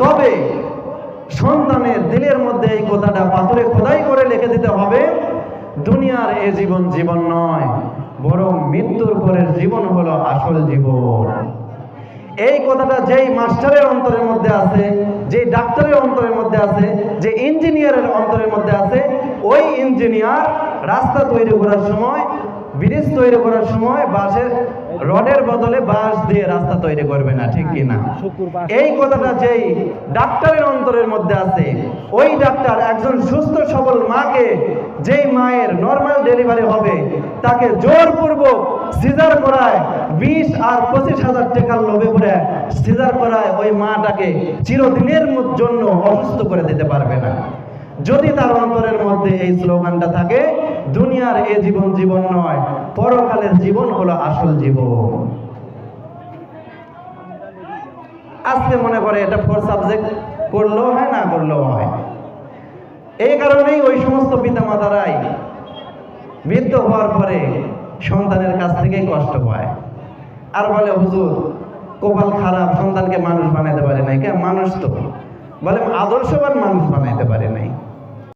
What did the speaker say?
তবে সন্তানের দিলের মধ্যে এই কথাটা পাথরে খোদাই করে লিখে দিতে হবে, দুনিয়ার এ জীবন জীবন নয়, বরং মৃত্যুর পরের জীবন হলো আসল জীবন। এই কথাটা যেই মাস্টারের অন্তরের মধ্যে আছে যে ডাক্তারের অন্তরের মধ্যে আছে, যে ইঞ্জিনিয়ারের অন্তরের মধ্যে আছে, ওই ইঞ্জিনিয়ার রাস্তা তৈরি করার সময় ব্রিজ তৈরি করার সময় বাঁশের রডের বদলে বাঁশ দিয়ে রাস্তা তৈরি করবে না ঠিক কি না এই কথাটা যেই ডাক্তারের অন্তরের মধ্যে আছে ওই ডাক্তার একজন সুস্থ সবল মাকে যেই মায়ের নর্মাল ডেলিভারি হবে তাকে জোরপূর্বক সিজার করায় বিশ আর পঁচিশ হাজার টাকার লোভে পড়ে সিজার করায় ওই মাটাকে চিরদিনের জন্য অসুস্থ করে দিতে পারবে না। যদি তার অন্তরের মধ্যে এই স্লোগানটা থাকে দুনিয়ার এ জীবন জীবন নয়, পরকালের জীবন হলো আসল জীবন। আজকে মনে করে এটা ফোর সাবজেক্ট করলেও হয়, না করলেও হয়। এই কারণেই ওই সমস্ত পিতামাতারাই বৃদ্ধ হওয়ার পরে সন্তানের কাছ থেকেই কষ্ট পায়। আর বলে, হুজুর, কপাল খারাপ, সন্তানকে মানুষ বানাইতে পারে নাই। কে? মানুষ তো। বলে, আদর্শবান মানুষ বানাইতে পারে নাই।